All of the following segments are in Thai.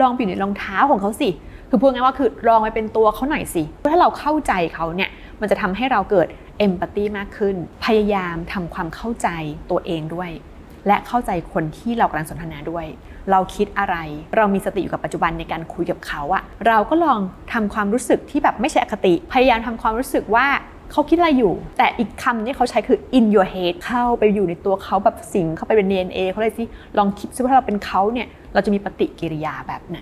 ลองไปอยู่ในรองเท้าของเขาสิ คือพูดง่ายๆว่าคือลองไปเป็นตัวเขาหน่อยสิถ้าเราเข้าใจเขาเนี่ยมันจะทำให้เราเกิดเอมพัตตีมากขึ้น พยายามทำความเข้าใจตัวเองด้วย และเข้าใจคนที่เรากำลังสนทนาด้วย เราคิดอะไร เรามีสติอยู่กับปัจจุบันในการคุยกับเขาอะเราก็ลองทำความรู้สึกที่แบบไม่ใช่อคติ พยายามทำความรู้สึกว่า เขาคิดอะไรอยู่ แต่อีกคำที่เขาใช้คือ in your head เข้าไปอยู่ในตัวเขาแบบสิงเข้าไปเป็น DNA เขาเลยสิลองคิดซิว่าเราเป็นเขาเนี่ยเราจะมีปฏิกิริยาแบบไหน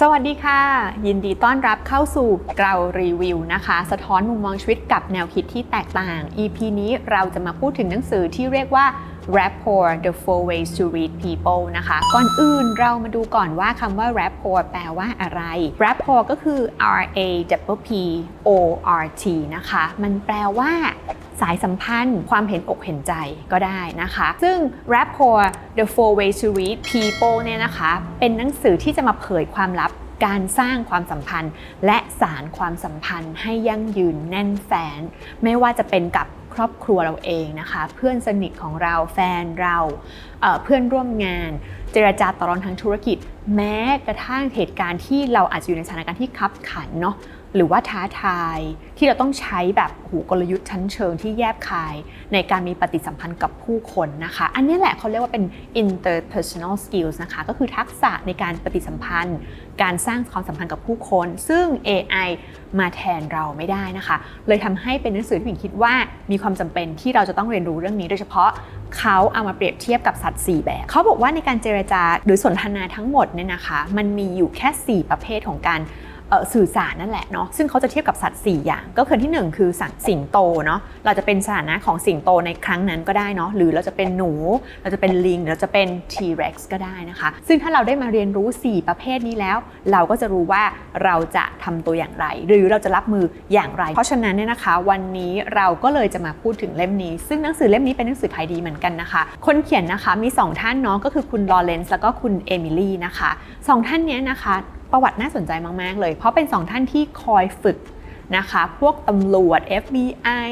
สวัสดีค่ะ ยินดีต้อนรับเข้าสู่เรารีวิวนะคะ สะท้อนมุมมองชีวิตกับแนวคิดที่แตกต่าง EP นี้เราจะมาพูดถึงหนังสือที่เรียกว่า Rapport The Four Ways to Read People นะคะ ก่อนอื่นเรามาดูก่อนว่าคำว่า Rapport แปลว่าอะไร Rapport ก็คือ R A P P O R T นะคะ มันแปลว่าสายสัมพันธ์ ความเห็นอกเห็นใจก็ได้นะคะ ซึ่ง Rapport The Four Ways to Read People เนี่ยนะคะ เป็นหนังสือที่จะมาเผยความลับการสร้างความสัมพันธ์ และสารความสัมพันธ์ให้ยั่งยืนแน่นแฟน ไม่ว่าจะเป็นกับ ครอบครัวเราเองนะคะ เพื่อนสนิทของเราแฟนเราเเพื่อนร่วมงาน เจรจาต่อรองทางธุรกิจ แม้กระทั่งเหตุการณ์ที่เราอาจจะอยู่ในสถานการณ์ที่คับขันเนาะหรือว่าท้าทายที่เราต้องใช้แบบหูกลยุทธ์ชั้นเชิงที่แยบคาย ในการมีปฏิสัมพันธ์กับผู้คนนะคะ อันนี้แหละเขาเรียกว่าเป็น interpersonal skills นะคะ ก็คือทักษะในการปฏิสัมพันธ์ การสร้างความสัมพันธ์กับผู้คน ซึ่ง AI มาแทนเราไม่ได้นะคะ เลยทำให้เป็นหนังสือที่ผิงคิดว่ามีความจำเป็นที่เราจะต้องเรียนรู้เรื่องนี้ โดยเฉพาะเขาเอามาเปรียบเทียบกับสัตว์ 4 แบบ เขาบอกว่าในการเจรจาหรือสนทนาทั้งหมดเนี่ยนะคะ มันมีอยู่แค่ 4 ประเภทของการ สื่อสารนั่นแหละเนาะซึ่งเขาจะเทียบกับสัตว์ 4 อย่าง ก็คือที่ 1 คือสัตว์สิงโตเนาะเราจะเป็นสถานะของสิงโตในครั้งนั้นก็ได้เนาะหรือเราจะเป็นหนู เราจะเป็นลิงเราจะเป็น T-Rex ก็ได้นะคะ ซึ่งถ้าเราได้มาเรียนรู้ 4 ประเภทนี้แล้ว เราก็จะรู้ว่าเราจะทำตัวอย่างไร หรือเราจะรับมืออย่างไร เพราะฉะนั้นเนี่ยนะคะ วันนี้เราก็เลยจะมาพูดถึงเล่มนี้ ซึ่งหนังสือเล่มนี้เป็นหนังสือขายดีเหมือนกันนะคะ คนเขียนนะคะมี 2 ท่านเนาะก็คือคุณลอเรนซ์แล้วก็คุณเอมิลี่นะคะสองท่านนี้นะคะ ประวัติน่าสนใจมาก ๆ เลย เพราะเป็นสองท่านที่คอยฝึกนะคะ พวกตำรวจ FBI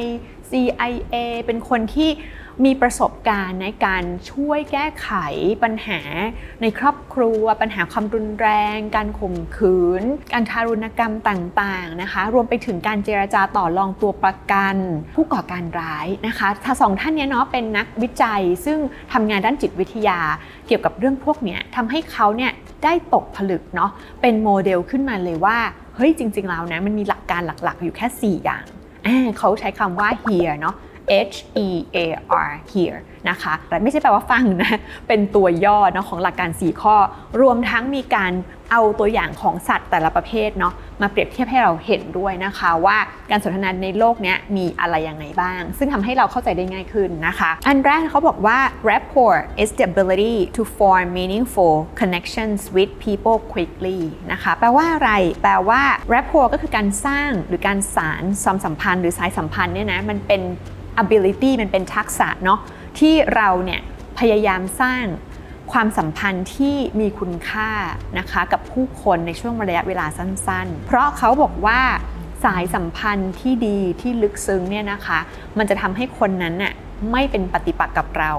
CIA เป็นคนที่มีประสบการณ์ในการช่วยแก้ไขปัญหาในครอบครัว ปัญหาความรุนแรง การข่มขืน การทารุณกรรมต่างๆนะคะ รวมไปถึงการเจรจาต่อรองตัวประกัน ผู้ก่อการร้ายนะคะทั้งสองท่านนี้เนาะเป็นนักวิจัย ซึ่งทำงานด้านจิตวิทยาเกี่ยวกับเรื่องพวกนี้ทำให้เขาเนี่ย ได้ตกผลึกเนาะเป็นโมเดลขึ้นมาเลยว่า เฮ้ยจริง ๆ แล้วนะมันมีหลักการหลักๆ อยู่แค่ 4 อย่างเขาใช้คำว่า here เนาะ H E A R here นะคะแต่ไม่ใช่แปลว่าฟังนะ เป็นตัวย่อเนาะของหลักการ 4 ข้อ รวมทั้งมีการเอาตัวอย่างของสัตว์แต่ละประเภทเนาะมาเปรียบเทียบให้เราเห็นด้วยนะคะ ว่าการสนทนาในโลกนี้มีอะไรยังไงบ้าง ซึ่งทำให้เราเข้าใจได้ง่ายขึ้นนะคะ อันแรกเขาบอกว่า rapport is the ability to form meaningful connections with people quickly นะคะ แปลว่าอะไร แปลว่า rapport ก็คือการสร้างหรือการสารความสัมพันธ์ หรือสายสัมพันธ์เนี่ยนะมันเป็น ability มันเป็นทักษะเนาะที่เราเนี่ยพยายามสร้างความสัมพันธ์ที่มีคุณค่านะคะกับผู้คนในช่วงระยะเวลาสั้นๆ เพราะเขาบอกว่าสายสัมพันธ์ที่ดีที่ลึกซึ้งเนี่ยนะคะ มันจะทำให้คนนั้นน่ะไม่เป็นปฏิปักษ์กับเรา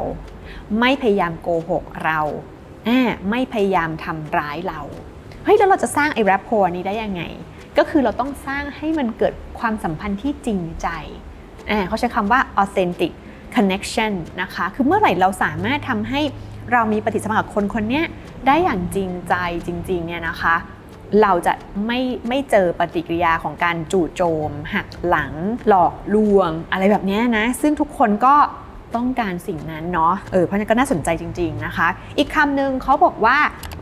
ไม่พยายามโกหกเราไม่พยายามทำร้ายเราเฮ้ยแล้วเราจะสร้างไอ้แรปโพนี้ได้ยังไง ก็คือเราต้องสร้างให้มันเกิดความสัมพันธ์ที่จริงใจ เขาใช้คำว่า authentic connection นะคะ คือเมื่อไหร่เราสามารถทำให้เรามีปฏิสัมพันธ์กับคนคนนี้ได้อย่างจริงใจจริงๆเนี่ยนะคะ เราจะไม่ไม่เจอปฏิกิริยาของการจู่โจม หักหลัง หลอกลวง อะไรแบบนี้นะ ซึ่งทุกคนก็ต้องการสิ่งนั้นเนาะ เออ เพราะนั้นก็น่าสนใจจริง ๆ นะคะ อีกคำหนึ่งเขาบอกว่า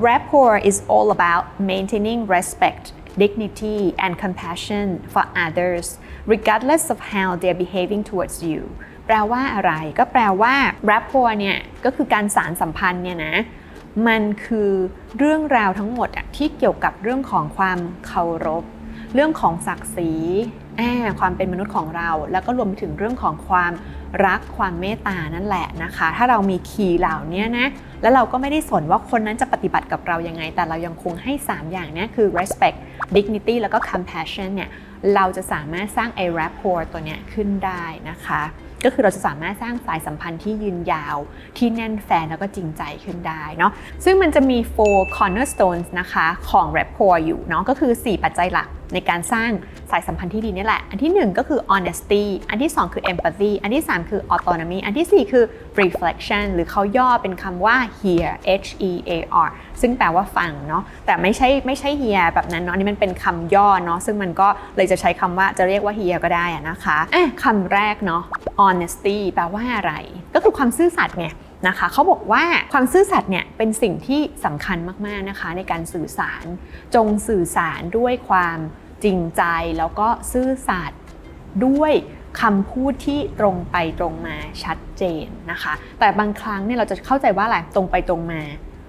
rapport is all about maintaining respect dignity and compassion for others regardless of how they're behaving towards you แปลว่าอะไรก็แปลว่า rapport เนี่ยก็คือการสารสัมพันธ์เนี่ยนะมันคือเรื่องราวทั้งหมดอะที่เกี่ยวกับเรื่องของความเคารพ เรื่องของศักดิ์ศรี ความเป็นมนุษย์ของเรา แล้วก็รวมไปถึงเรื่องของความรักความเมตตานั่นแหละนะคะ ถ้าเรามีคีย์เหล่านี้นะแล้วเราก็ไม่ได้สนว่าคนนั้นจะปฏิบัติกับเรายังไง แต่เรายังคงให้ 3 อย่างนี้คือ respect dignity แล้วก็ compassion เนี่ยเราจะสามารถสร้างไอ้ rapport ตัวเนี้ยขึ้นได้นะคะ ก็คือเราจะสามารถสร้างสายสัมพันธ์ที่ยืนยาวที่แน่นแฟนแล้วก็จริงใจขึ้นได้เนาะซึ่งมันจะมี four cornerstones นะคะของ rapport อยู่เนาะก็คือ 4 ปัจจัยหลัก ในการสร้างสายสัมพันธ์ที่ดีนี่แหละ อันที่ 1 ก็คือ honesty อันที่ 2 คือ empathy อันที่ 3 คือ autonomy อันทีสี่ 4 คือ reflection หรือเขาย่อเป็นคำว่า hear h e a r ซึ่งแปลว่าฟังเนาะแต่ไม่ใช่ไม่ใช่ hear แบบนั้นเนาะนี่มันเป็นคำย่อเนาะซึ่งมันก็เลยจะใช้คำว่าจะเรียกว่า hear ก็ได้อะนะคะะคำแรกเนาะ honesty แปลว่าอะไร ก็คือความซื่อสัตย์ไงนะคะเขาบอกว่าความซื่อสัตย์เนี่ยเป็นสิ่งที่สำคัญมาก ๆ นะคะในการสื่อสาร จงสื่อสารด้วยความ จริงใจแล้วก็ซื่อสัตย์ด้วยคำพูดที่ตรงไปตรงมาชัดเจนนะคะ แต่บางครั้งเนี่ยเราจะเข้าใจว่าอะไรตรงไปตรงมา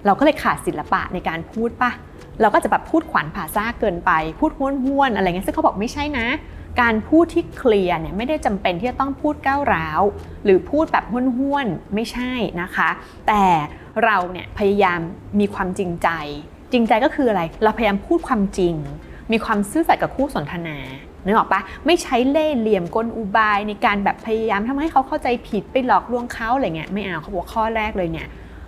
เราก็เลยขาดศิลปะในการพูดปะเราก็จะแบบพูดขวัญผ่าซ่าเกินไป พูดห้วนๆอะไรเงี้ยซึ่งเขาบอกไม่ใช่นะ การพูดที่เคลียร์เนี่ยไม่ได้จำเป็นที่จะต้องพูดก้าวร้าว หรือพูดแบบห้วนๆไม่ใช่นะคะ แต่เราเนี่ยพยายามมีความจริงใจ จริงใจก็คืออะไร เราพยายามพูดความจริง มีความซื่อสัตย์กับคู่สนทนานึกออกปะไม่ใช้เล่ห์เหลี่ยมกลอุบายในการแบบพยายามทำให้เขาเข้าใจผิดไปหลอกลวงเขาอะไรเงี้ยไม่เอาเขาบอกข้อแรกเลยเนี่ย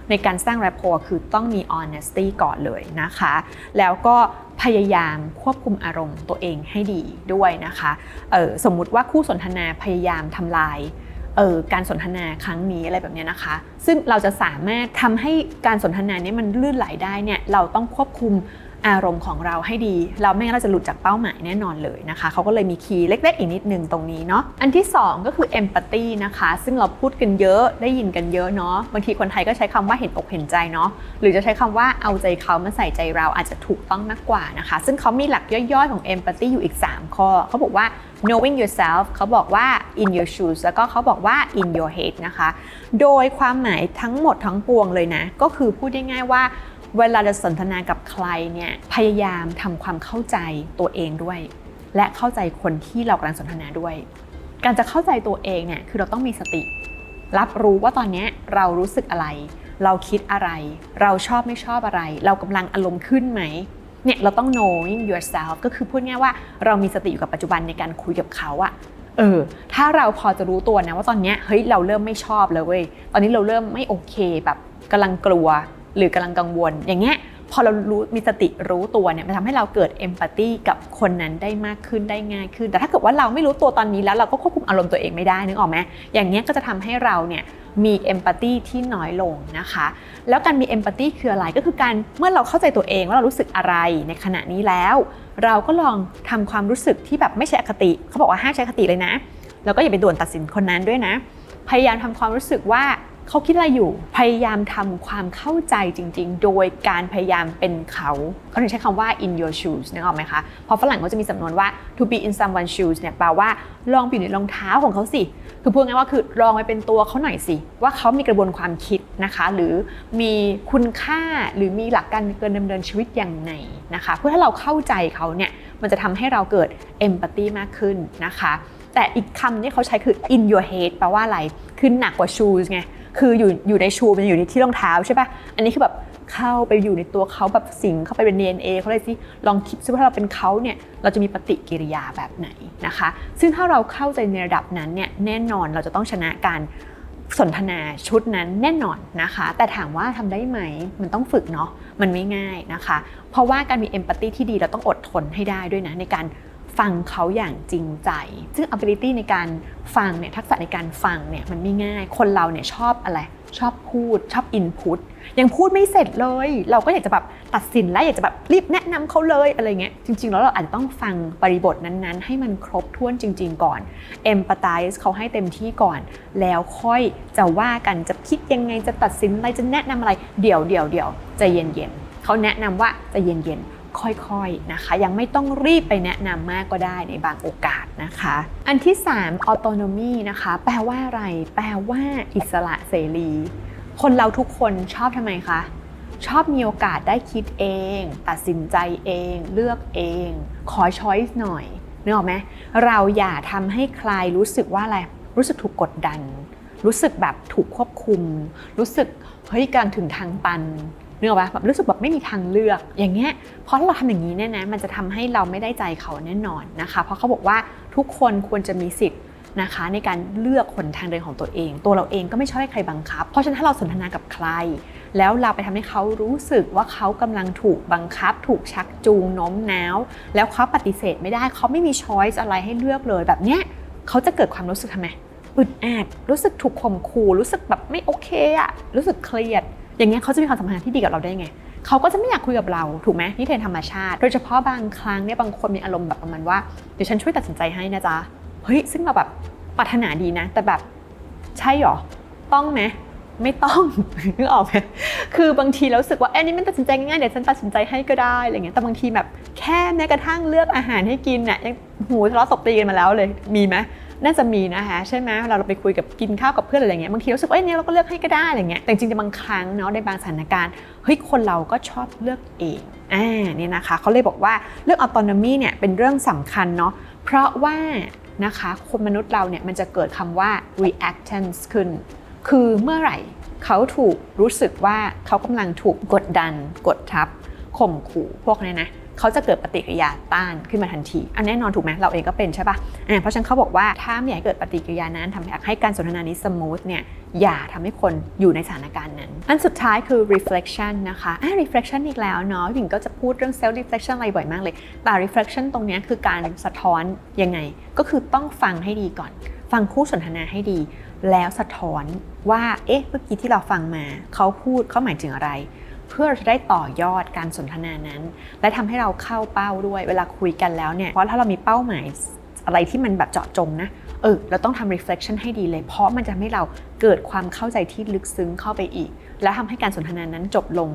ในการสร้าง rapport คือต้องมี honesty ก่อนเลยนะคะ แล้วก็พยายามควบคุมอารมณ์ตัวเองให้ดีด้วยนะคะเออสมมุติว่าคู่สนทนาพยายามทำลายเออการสนทนาครั้งนี้อะไรแบบนี้นะคะ ซึ่งเราจะสามารถทำให้การสนทนานี้มันลื่นไหลได้เนี่ยเราต้องควบคุม อารมณ์ของเราให้ดี เราไม่งั้นเราจะหลุดจากเป้าหมายแน่นอนเลยนะคะ เขาก็เลยมีคีย์เล็ก ๆ อีกนิดนึงตรงนี้เนาะ อันที่ 2 ก็คือ empathy นะคะ ซึ่งเราพูดกันเยอะ ได้ยินกันเยอะเนาะ บางทีคนไทยก็ใช้คำว่าเห็นอกเห็นใจเนาะ หรือจะใช้คำว่าเอาใจเขามาใส่ใจเราอาจจะถูกต้องมากกว่านะคะ ซึ่งเขามีหลักย่อยๆของ empathy อยู่อีก 3 ข้อ เขาบอกว่า knowing yourself เขาบอกว่า in your shoes แล้วก็เขาบอกว่า in your head นะคะ โดยความหมายทั้งหมดทั้งปวงเลยนะ ก็คือพูดได้ง่ายว่า เวลาจะสนทนากับใครเนี่ยพยายามทำความเข้าใจตัวเองด้วย และเข้าใจคนที่เรากำลังสนทนาด้วย การจะเข้าใจตัวเองเนี่ยคือเราต้องมีสติ รับรู้ว่าตอนนี้เรารู้สึกอะไร เราคิดอะไร เราชอบไม่ชอบอะไร เรากำลังอารมณ์ขึ้นไหมเนี่ยเราต้อง knowing yourself ก็คือพูดง่ายว่าเรามีสติอยู่กับปัจจุบันในการคุยกับเขาอะเออ ถ้าเราพอจะรู้ตัวนะว่าตอนนี้เฮ้ยเราเริ่มไม่ชอบเลยเว้ย ตอนนี้เราเริ่มไม่โอเคแบบกำลังกลัว หรือกำลังกังวล อย่างเงี้ยพอเรารู้มีสติรู้ตัวเนี่ยมันทำให้เราเกิดเอมพัตตีกับคนนั้นได้มากขึ้นได้ง่ายขึ้น แต่ถ้าเกิดว่าเราไม่รู้ตัวตอนนี้แล้วเราก็ควบคุมอารมณ์ตัวเองไม่ได้นึกออกไหมอย่างเงี้ยก็จะทำให้เราเนี่ยมีเอมพัตตีที่น้อยลงนะคะ แล้วการมีเอมพัตตีคืออะไรก็คือการเมื่อเราเข้าใจตัวเองว่าเรารู้สึกอะไรในขณะนี้แล้ว เราก็ลองทำความรู้สึกที่แบบไม่ใช่อคติเขาบอกว่าห้ามใช้อคติเลยนะ แล้วก็อย่าไปด่วนตัดสินคนนั้นด้วยนะ พยายามทำความรู้สึกว่า เขาคิดอะไรอยู่ พยายามทำความเข้าใจจริง ๆ โดยการพยายามเป็นเขาเขาถึงใช้คำว่า in your shoes นึกออกไหมคะเพราะฝรั่งเขาจะมีสำนวนว่า to be in someone's shoes เนี่ยแปลว่าลองไปอยู่ในรองเท้าของเขาสิ คือพูดง่ายว่าคือลองไปเป็นตัวเขาหน่อยสิ ว่าเขามีกระบวนความคิดนะคะ หรือมีคุณค่าหรือมีหลักการเกินดำเนินชีวิตอย่างไรนะคะ เพื่อถ้าเราเข้าใจเขาเนี่ยมันจะทำให้เราเกิด empathy มากขึ้นนะคะแต่อีกคำที่เขาใช้คือ in your head แปลว่าอะไร คือหนักกว่า shoes ไง คืออยู่อยู่ในชูมันอยู่ในที่รองเท้าใช่ปะอันนี้คือแบบเข้าไปอยู่ในตัวเขาแบบสิงเข้าไปเป็น DNA เขาเลยสิลองคิดซิว่าเราเป็นเขาเนี่ยเราจะมีปฏิกิริยาแบบไหนนะคะ ซึ่งถ้าเราเข้าใจในระดับนั้นเนี่ยแน่นอนเราจะต้องชนะการสนทนาชุดนั้นแน่นอนนะคะ แต่ถามว่าทำได้ไหมมันต้องฝึกเนาะมันไม่ง่ายนะคะ เพราะว่าการมีเอมพัตตีที่ดีเราต้องอดทนให้ได้ด้วยนะในการ ฟังเขาอย่างจริงใจ ซึ่ง ability ในการฟังเนี่ยทักษะในการฟังเนี่ยมันไม่ง่าย คนเราเนี่ยชอบอะไร ชอบพูดชอบ input ยังพูดไม่เสร็จเลย เราก็อยากจะแบบตัดสินและอยากจะแบบรีบแนะนำเขาเลยอะไรเงี้ยจริง ๆ แล้วเราอาจจะต้องฟังบริบทนั้นๆ ให้มันครบถ้วนจริง ๆ ก่อน empathize เขาให้เต็มที่ก่อน แล้วค่อยจะว่ากันจะคิดยังไงจะตัดสินอะไรจะแนะนำอะไร เดี๋ยวเดี๋ยวเดี๋ยวใจเย็นๆเขาแนะนำว่าใจเย็นๆ ค่อยๆนะคะ ยังไม่ต้องรีบไปแนะนำมากก็ได้ในบางโอกาสนะคะ อันที่ 3 autonomy นะคะ แปลว่าอะไร แปลว่าอิสระเสรี คนเราทุกคนชอบทำไมคะ ชอบมีโอกาสได้คิดเอง ตัดสินใจเอง เลือกเอง ขอช้อยส์หน่อยนึกออกไหมเราอย่าทำให้ใครรู้สึกว่าอะไร รู้สึกถูกกดดัน รู้สึกแบบถูกควบคุม รู้สึกเฮ้ยกำลังถึงทางตัน เนื้ออกปะแบบรู้สึกแบบไม่มีทางเลือก อย่างเงี้ยเพราะเราทำอย่างนี้เนี่ยนะมันจะทำให้เราไม่ได้ใจเขาแน่นอนนะคะ เพราะเขาบอกว่าทุกคนควรจะมีสิทธิ์นะคะ ในการเลือกหนทางเดินของตัวเอง ตัวเราเองก็ไม่ชอบให้ใครบังคับ เพราะฉะนั้นถ้าเราสนทนากับใคร แล้วเราไปทำให้เขารู้สึกว่าเขากำลังถูกบังคับ ถูกชักจูงโน้มน้าว แล้วเขาปฏิเสธไม่ได้เขาไม่มีช้อยส์อะไรให้เลือกเลยแบบเนี้ยเขาจะเกิดความรู้สึกทำไมอึดอัดรู้สึกถูกข่มขู่รู้สึกแบบไม่โอเคอะรู้สึกเครียด อย่างเงี้ยเขาจะมีความสัมพันธ์ที่ดีกับเราได้ไงเขาก็จะไม่อยากคุยกับเราถูกไหมนี่เทรนธรรมชาติ โดยเฉพาะบางครั้งเนี่ยบางคนมีอารมณ์แบบประมาณว่าเดี๋ยวฉันช่วยตัดสินใจให้นะจ๊ะเฮ้ยซึ่งเราแบบปรารถนาดีนะ แต่แบบใช่หรอต้องไหมไม่ต้องนึกออกไหมคือบางทีเราสึกว่าเอ้ยนี่มันตัดสินใจง่ายเดี๋ยวฉันตัดสินใจให้ก็ได้อะไรเงี้ยแต่บางทีแบบแค่แม้กระทั่งเลือกอาหารให้กินน่ะยังหูทะเลาะตบตีกันมาแล้วเลยมีไหม น่าจะมีนะคะใช่ไหมเราเราไปคุยกับกินข้าวกับเพื่อนอะไรเงี้ยบางทีรู้สึกว่าเอ้ยเนี่ยเราก็เลือกให้ก็ได้อะไรเงี้ยแต่จริงๆบางครั้งเนาะในบางสถานการณ์เฮ้ยคนเราก็ชอบเลือกเองอ่าเนี่ยนะคะเขาเลยบอกว่าเรื่อง autonomy เนี่ยเป็นเรื่องสำคัญเนาะเพราะว่านะคะคนมนุษย์เราเนี่ยมันจะเกิดคำว่า reactance ขึ้น คือเมื่อไหร่เขาถูกรู้สึกว่าเขากำลังถูกกดดัน กดทับข่มขู่พวกนี้นะ เขาจะเกิดปฏิกิริยาต้านขึ้นมาทันที อันแน่นอนถูกไหมเราเองก็เป็นใช่ปะอะเพราะฉะนั้นเขาบอกว่าถ้าไม่อยากเกิดปฏิกิริยานั้นทำให้การสนทนานี้สมูทเนี่ยอย่าทำให้คนอยู่ในสถานการณ์นั้น อันสุดท้ายคือ reflection นะคะอะ reflection อีกแล้วเนาะหญิงก็จะพูดเรื่อง self reflection อะไรบ่อยมากเลย แต่ reflection ตรงนี้คือการสะท้อนยังไง ก็คือต้องฟังให้ดีก่อน ฟังคู่สนทนาให้ดี แล้วสะท้อนว่า เอ๊ะ เมื่อกี้ที่เราฟังมา เขาพูดเขาหมายถึงอะไร เพื่อจะได้ต่อยอดการสนทนานั้น และทำให้เราเข้าเป้าด้วยเวลาคุยกันแล้วเนี่ยเพราะถ้าเรามีเป้าหมายอะไรที่มันแบบเจาะจงนะเออเราต้องทำ reflection ให้ดีเลย เพราะมันจะให้เราเกิดความเข้าใจที่ลึกซึ้งเข้าไปอีก แล้วทำให้การสนทนานั้นจบลง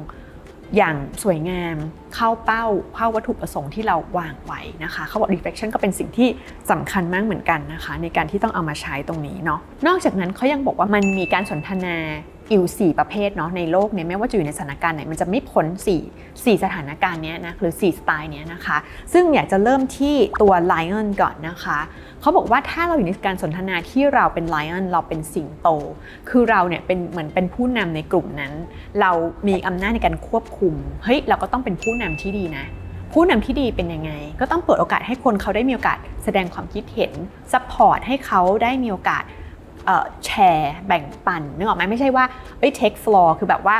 อย่างสวยงามเข้าเป้าเข้าวัตถุประสงค์ที่เราวางไว้นะคะเขาบอก reflection ก็เป็นสิ่งที่สำคัญมากเหมือนกันนะคะ ในการที่ต้องเอามาใช้ตรงนี้เนาะนอกจากนั้นเขายังบอกว่ามันมีการสนทนา อยู่4ประเภทเนาะในโลกเนี่ยไม่ว่าจะอยู่ในสถานการณ์ไหนมันจะไม่พ้น4 4 สถานการณ์เนี้ยนะหรือ4สไตล์เนี้ยนะคะ ซึ่งอยากจะเริ่มที่ตัว lion ก่อนนะคะเขาบอกว่าถ้าเราอยู่ในการสนทนาที่เราเป็น lion เราเป็นสิงโต คือเราเนี่ยเป็นเหมือนเป็นผู้นำในกลุ่มนั้น เรามีอำนาจในการควบคุมเฮ้ยเราก็ต้องเป็นผู้นำที่ดีนะผู้นำที่ดีเป็นยังไง ก็ต้องเปิดโอกาสให้คนเขาได้มีโอกาสแสดงความคิดเห็นซัพพอร์ตให้เขาได้มีโอกาส แชร์แบ่งปันนึกออกไหมไม่ใช่ว่าเอ้ย take floor คือแบบว่า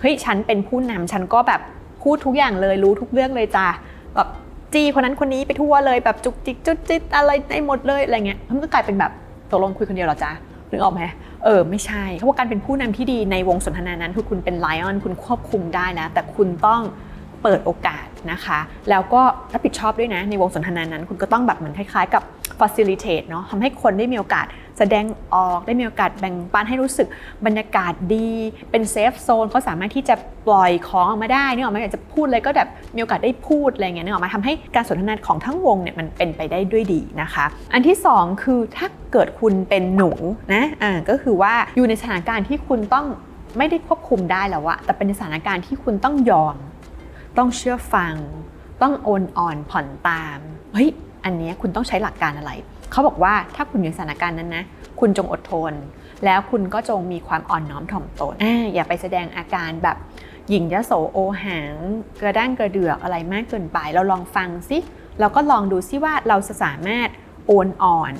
เฮ้ยฉันเป็นผู้นำฉันก็แบบพูดทุกอย่างเลยรู้ทุกเรื่องเลยจ้ะแบบจีคนนั้นคนนี้ไปทั่วเลยแบบจุกจิกจุดจิตอะไรในหมดเลยอะไรเงี้ยมันก็กลายเป็นแบบตกลงคุยคนเดียวหรอจ๊ะนึกออกไหมเออไม่ใช่เพราะว่าการเป็นผู้นำที่ดีในวงสนทนานั้นคือคุณเป็นไลออนคุณควบคุมได้นะ แต่คุณต้องเปิดโอกาสนะคะ แล้วก็รับผิดชอบด้วยนะในวงสนทนานั้น คุณก็ต้องแบบเหมือนคล้ายๆ กับ facilitate เนาะทำให้คนได้มีโอกาส สดงออกได้มีโอกาสแบ่งปันให้รู้สึกบรรยากาศดี เป็นเซฟโซนเขาสามารถที่จะปล่อยของออกมาได้นึกออกไหมอยากจะพูดเลยก็แบบมีโอกาสได้พูดอะไรเงี้ยนึกออกมาทำให้การสนทนาของทั้งวงเนี่ยมันเป็นไปได้ด้วยดีนะคะ อันที่สองคือถ้าเกิดคุณเป็นหนูนะอ่าก็คือว่าอยู่ในสถานการณ์ที่คุณต้องไม่ได้ควบคุมได้แล้วอะแต่เป็นสถานการณ์ที่คุณต้องยอม ต้องเชื่อฟัง ต้องโอนอ่อนผ่อนตามเฮ้ย อันนี้คุณต้องใช้หลักการอะไร เขาบอกว่าถ้าคุณอยู่ในสถานการณ์นั้นนะคุณจงอดทน แล้วคุณก็จงมีความอ่อนน้อมถ่อมตนออย่าไปแสดงอาการแบบหญิงยโสโอหางกระด้างกระเดือกอะไรมากเกินไป เราลองฟังซิเราก็ลองดูซิว่าเราจะสามารถโอนอ่อน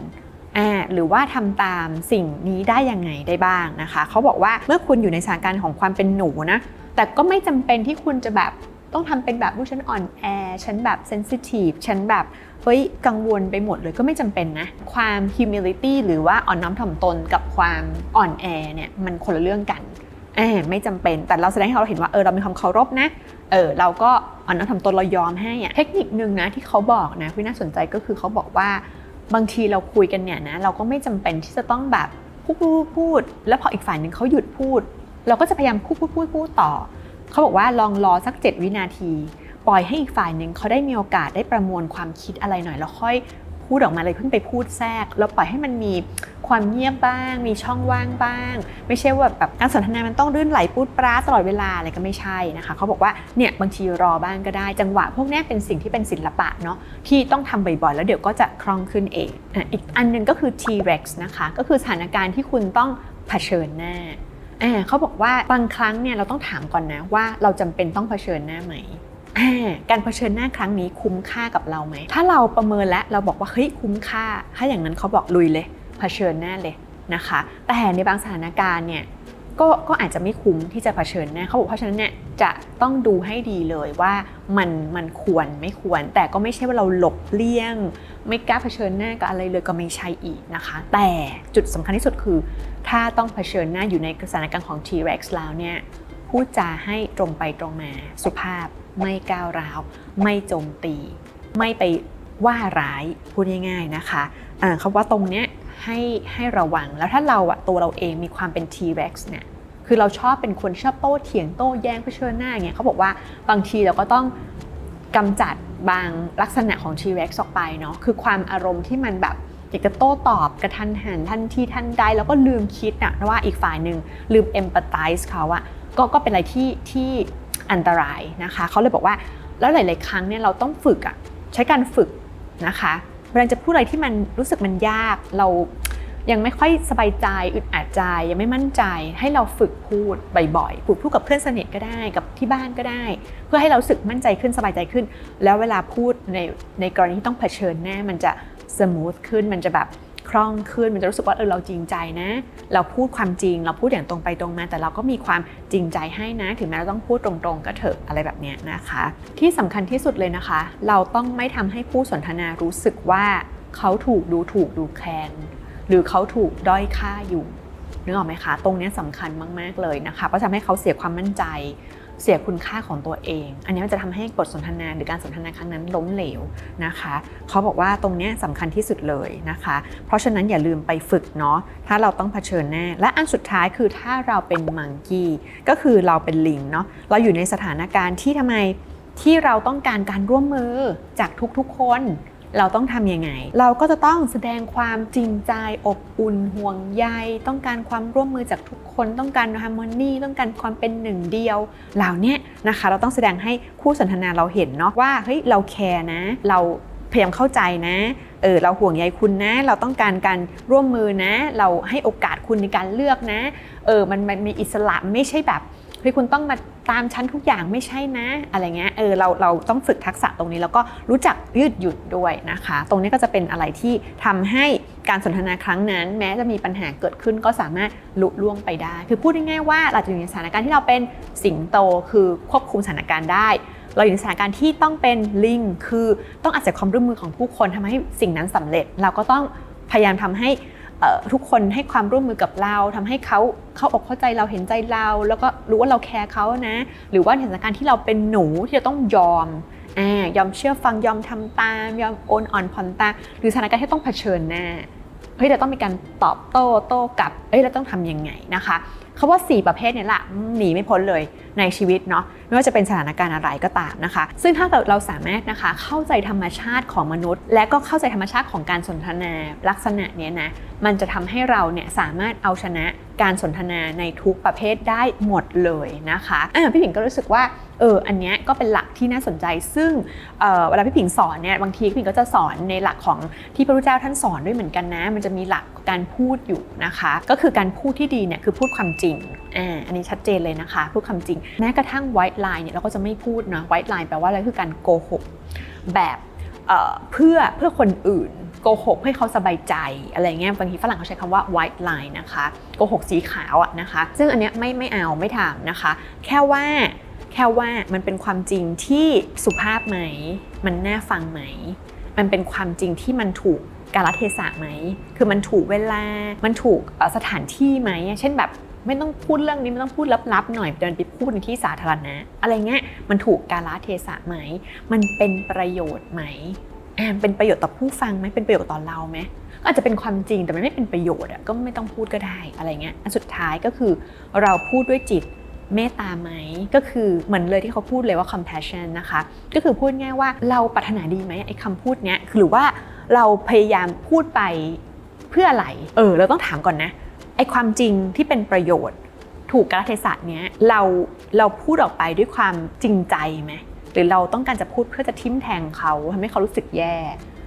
อ่าหรือว่าทำตามสิ่งนี้ได้ยังไงได้บ้างนะคะ เขาบอกว่าเมื่อคุณอยู่ในสถานการณ์ของความเป็นหนูนะ แต่ก็ไม่จำเป็นที่คุณจะแบบต้องทำเป็นแบบว่าฉันอ่อนแอ ฉันแบบเซนซิทีฟ ฉันแบบ เฮ้ยกังวลไปหมดเลยก็ไม่จำเป็นนะ ความ humility หรือว่าอ่อนน้อมถ่อมตนกับความอ่อนแอเนี่ยมันคนละเรื่องกันแอบไม่จำเป็นแต่เราแสดงให้เราเห็นว่าเออเรามีความเคารพนะเออเราก็อ่อนน้อมถ่อมตนเรายอมให้อะเทคนิคนึงนะที่เขาบอกนะที่น่าสนใจก็คือเขาบอกว่าบางทีเราคุยกันเนี่ยนะเราก็ไม่จำเป็นที่จะต้องแบบพูดพูดพูด แล้วพออีกฝ่ายหนึ่งเขาหยุดพูด เราก็จะพยายามพูดพูดพูดพูดต่อ เขาบอกว่าลองรอสัก 7 วินาที ปล่อยให้อีกฝ่ายหนึ่งเขาได้มีโอกาสได้ประมวลความคิดอะไรหน่อย แล้วค่อยพูดออกมาเลยเพิ่งไปพูดแทรก แล้วปล่อยให้มันมีความเงียบบ้าง มีช่องว่างบ้าง ไม่ใช่ว่าแบบการสนทนามันต้องรื่นไหลพูดปราตลอดเวลาอะไรก็ไม่ใช่นะคะเขาบอกว่าเนี่ยบางทีรอบ้างก็ได้ จังหวะพวกนี้เป็นสิ่งที่เป็นศิลปะเนาะที่ต้องทำบ่อยๆ แล้วเดี๋ยวก็จะคล่องขึ้นเองออีกอันหนึงก็คือ T-Rex นะคะก็คือสถานการณ์ที่คุณต้องเผชิญหน้าเขาบอกว่าบางครั้งเนี่ยเราต้องถามก่อนนะว่าเราจำเป็นต้องเผชิญหน้าไหม การเผชิญหน้าครั้งนี้คุ้มค่ากับเราไหม ถ้าเราประเมินแล้วเราบอกว่าเฮ้ยคุ้มค่า ถ้าอย่างนั้นเขาบอกลุยเลย เผชิญแน่เลยนะคะ แต่ในบางสถานการณ์เนี่ยก็ก็อาจจะไม่คุ้มที่จะเผชิญแน่เขาบอกเพราะฉะนั้นเนี่ยจะต้องดูให้ดีเลยว่ามันมันควรไม่ควร แต่ก็ไม่ใช่ว่าเราหลบเลี่ยง ไม่กล้าเผชิญหน้ากับอะไรเลยก็ไม่ใช่อีกนะคะ แต่จุดสำคัญที่สุดคือ ถ้าต้องเผชิญหน้าอยู่ในสถานการณ์ของ T-Rex แล้วเนี่ยพูดจาให้ตรงไปตรงมาสุภาพ ไม่ก้าวร้าว ไม่โจมตี ไม่ไปว่าร้ายพูดง่ายๆนะคะอ่าคำว่าตรงเนี้ยให้ให้ระวังแล้วถ้าเราอะตัวเราเองมีความเป็น T-Rex เนี่ยคือเราชอบเป็นคนชอบโต้เถียงโต้แย้งเผชิญหน้าเงี้ยเขาบอกว่าบางทีเราก็ต้องกำจัดบางลักษณะของ T-Rex ออกไปเนาะคือความอารมณ์ที่มันแบบอยากจะโต้ตอบกระทันหันทันทีทันใดแล้วก็ลืมคิดอะว่าอีกฝ่ายหนึ่งลืม empathize เขาอะก็ก็เป็นอะไรที่ที่ อันตรายนะคะเขาเลยบอกว่าแล้วหลาย ๆ ครั้งเนี่ยเราต้องฝึกอะใช้การฝึกนะคะเวลาจะพูดอะไรที่มันรู้สึกมันยากเรายังไม่ค่อยสบายใจอึดอัดใจยังไม่มั่นใจให้เราฝึกพูดบ่อยๆพูดพูดกับเพื่อนสนิทก็ได้กับที่บ้านก็ได้ เพื่อให้เราสึกมั่นใจขึ้นสบายใจขึ้น แล้วเวลาพูดในในกรณีที่ต้องเผชิญหน้ามันจะสมูทขึ้นมันจะแบบ คล่องขึ้นมันจะรู้สึกว่าเออเราจริงใจนะ เราพูดความจริง เราพูดอย่างตรงไปตรงมา แต่เราก็มีความจริงใจให้นะ ถึงแม้เราต้องพูดตรงๆ ก็เถอะอะไรแบบเนี้ยนะคะ ที่สำคัญที่สุดเลยนะคะ เราต้องไม่ทำให้ผู้สนทนารู้สึกว่าเขาถูกดูถูกดูแคลนหรือเขาถูกด้อยค่าอยู่นึกออกไหมคะ ตรงนี้สำคัญมาก ๆ เลยนะคะ เพราะทำให้เขาเสียความมั่นใจ เสียคุณค่าของตัวเอง อันนี้มันจะทำให้บทสนทนาหรือการสนทนาครั้งนั้นล้มเหลวนะคะเขาบอกว่าตรงนี้สำคัญที่สุดเลยนะคะ เพราะฉะนั้นอย่าลืมไปฝึกเนาะถ้าเราต้องเผชิญแน่และอันสุดท้ายคือถ้าเราเป็นมังกี้ก็คือเราเป็นลิงเนาะเราอยู่ในสถานการณ์ที่ทำไมที่เราต้องการการร่วมมือจากทุกๆคน เราต้องทำยังไง เราก็จะต้องแสดงความจริงใจอบอุ่นห่วงใย ต้องการความร่วมมือจากทุกคน ต้องการฮาร์โมนีต้องการความเป็นหนึ่งเดียว เหล่านี้นะคะ เราต้องแสดงให้คู่สนทนาเราเห็นเนาะว่าเฮ้ยเราแคร์นะ เราพยายามเข้าใจนะเออเราห่วงใยคุณนะ เราต้องการการร่วมมือนะ เราให้โอกาสคุณในการเลือกนะ เออมันมันมีอิสระไม่ใช่แบบ เฮ้ยคุณต้องมาตามชั้นทุกอย่างไม่ใช่นะ อะไรเงี้ยเออเราเราต้องฝึกทักษะตรงนี้แล้วก็รู้จักยืดหยุ่นด้วยนะคะ ตรงนี้ก็จะเป็นอะไรที่ทำให้การสนทนาครั้งนั้น แม้จะมีปัญหาเกิดขึ้นก็สามารถลุล่วงไปได้ คือพูดง่ายๆว่าเราจะอยู่ในสถานการณ์ที่เราเป็นสิงโตคือควบคุมสถานการณ์ได้เราอยู่ในสถานการณ์ที่ต้องเป็นลิงคือต้องอาศัยความร่วมมือของผู้คนทำให้สิ่งนั้นสำเร็จ เราก็ต้องพยายามทำให้ ทุกคนให้ความร่วมมือกับเราทำให้เขาเข้าอกเข้าใจเราเห็นใจเรา แล้วก็รู้ว่าเราแคร์เขานะ หรือว่าในสถานการณ์ที่เราเป็นหนูที่จะต้องยอมอยอมเชื่อฟังยอมทำตาม ยอมโอนอ่อนผ่อนตามหรือสถานการณ์ที่ต้องเผชิญหน้าเฮ้ยเราต้องมีการตอบโต้โต้กลับเอ้ยเราต้องทํำยังไงนะคะ เขาว่า 4 ประเภทนี้แหละหนีไม่พ้นเลยในชีวิตเนาะไม่ว่าจะเป็นสถานการณ์อะไรก็ตามนะคะ ซึ่งถ้าเกิดเราสามารถนะคะเข้าใจธรรมชาติของมนุษย์ และก็เข้าใจธรรมชาติของการสนทนาลักษณะนี้นะมันจะทำให้เราเนี่ยสามารถเอาชนะ การสนทนาในทุกประเภทได้หมดเลยนะคะอ่าพี่ผิงก็รู้สึกว่าเอออันนี้ก็เป็นหลักที่น่าสนใจ ซึ่งเเวลาพี่ผิงสอนเนี่ยบางทีพี่ผิงก็จะสอนในหลักของที่พระพุทธเจ้าท่านสอนด้วยเหมือนกันนะ มันจะมีหลักการพูดอยู่นะคะ ก็คือการพูดที่ดีเนี่ยคือพูดความจริงอ่าอันนี้ชัดเจนเลยนะคะ พูดความจริง แม้กระทั่ง white line เนี่ยเราก็จะไม่พูดนะ white line แปลว่าอะไรคือการโกหกแบบเพื่อเพื่อคนอื่น โกหกให้เขาสบายใจอะไรเงี้ยบางทีฝรั่งเขาใช้คำว่า white line นะคะโกหกสีขาวอะนะคะ ซึ่งอันเนี้ยไม่ไม่เอาไม่ทำนะคะ แค่ว่าแค่ว่ามันเป็นความจริงที่สุภาพไหม มันน่าฟังไหม มันเป็นความจริงที่มันถูกกาลเทศะไหม คือมันถูกเวลา มันถูกสถานที่ไหม เช่นแบบไม่ต้องพูดเรื่องนี้ไม่ต้องพูดลับๆหน่อยเดินไปพูดในที่สาธารณะ อะไรเงี้ยมันถูกกาลเทศะไหม มันเป็นประโยชน์ไหม เป็นประโยชน์ต่อผู้ฟังไหมเป็นประโยชน์ต่อเราไหมก็อาจจะเป็นความจริงแต่มันไม่เป็นประโยชน์อะก็ไม่ต้องพูดก็ได้อะไรเงี้ยอันสุดท้ายก็คือเราพูดด้วยจิตเมตตาไหมก็คือเหมือนเลยที่เขาพูดเลยว่า compassion นะคะ ก็คือพูดง่ายว่าเราปรารถนาดีไหมไอ้คำพูดเนี้ยหรือว่าเราพยายามพูดไปเพื่ออะไร เออ เราต้องถามก่อนนะไอ้ความจริงที่เป็นประโยชน์ ถูกกระเทศะเนี้ยเราเราพูดออกไปด้วยความจริงใจไหม หรือเราต้องการจะพูดเพื่อจะทิมแทงเขาทำให้เขารู้สึกแย่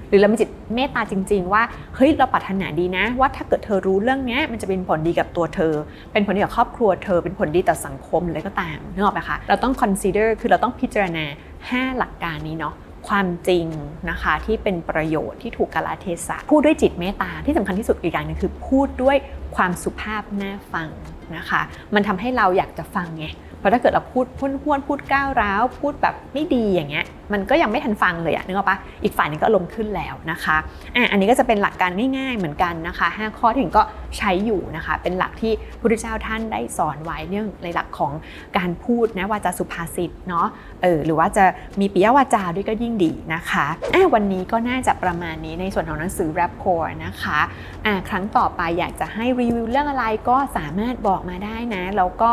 หรือเรามีจิตเมตตาจริง ๆ ว่าเฮ้ยเราปรารถนาดีนะ ว่าถ้าเกิดเธอรู้เรื่องนี้มันจะเป็นผลดีกับตัวเธอ เป็นผลดีกับครอบครัวเธอ เป็นผลดีต่อสังคมอะไรก็ตามนึกออกไหมคะเราต้อง consider คือเราต้องพิจารณา 5 หลักการนี้เนาะความจริงนะคะที่เป็นประโยชน์ที่ถูกกาลเทศะพูดด้วยจิตเมตตาที่สำคัญที่สุดอีกอย่างหนึงคือ พูดด้วยความสุภาพน่าฟังนะคะ มันทำให้เราอยากจะฟังไง ราะถ้าเกิดเราพูดพุ่นพ้วนพูดก้าวร้าวพูดแบบไม่ดีอย่างเงี้ยมันก็ยังไม่ทันฟังเลยอะนึกออกปะอีกฝ่ายนึงก็ลมขึ้นแล้วนะคะอะอันนี้ก็จะเป็นหลักการง่ายๆเหมือนกันนะคะห้าข้อที่ถึงก็ใช้อยู่นะคะ เป็นหลักที่พระพุทธเจ้าท่านได้สอนไว้เรื่องในหลักของการพูดนะวาจาสุภาษิตเนาะ เออหรือว่าจะมีปิยวาจาด้วยก็ยิ่งดีนะคะอะวันนี้ก็น่าจะประมาณนี้ในส่วนของหนังสือ Rap Core นะคะอะครั้งต่อไปอยากจะให้รีวิวเรื่องอะไรก็สามารถบอกมาได้นะ แล้วก็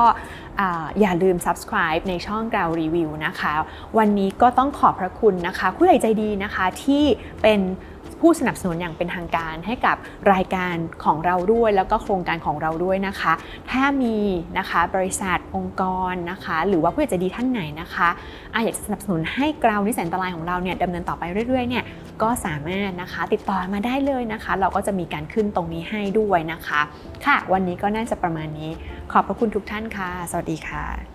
อ่าอย่าลืม subscribe ในช่องเรารีวิวนะคะ วันนี้ก็ต้องขอบพระคุณนะคะ ผู้ใหญ่ใจดีนะคะที่เป็น ผู้สนับสนุนอย่างเป็นทางการให้กับรายการของเราด้วย แล้วก็โครงการของเราด้วยนะคะ ถ้ามีนะคะบริษัทองค์กรนะคะ หรือว่าผู้ใหญ่ใจดีท่านไหนนะคะออยากจะสนับสนุนให้กราวนิสัยอันตรายของเราเนี่ยดำเนินต่อไปเรื่อยๆเนี่ยก็สามารถนะคะติดต่อมาได้เลยนะคะ เราก็จะมีการขึ้นตรงนี้ให้ด้วยนะคะ ค่ะ วันนี้ก็น่าจะประมาณนี้ ขอบพระคุณทุกท่านค่ะ สวัสดีค่ะ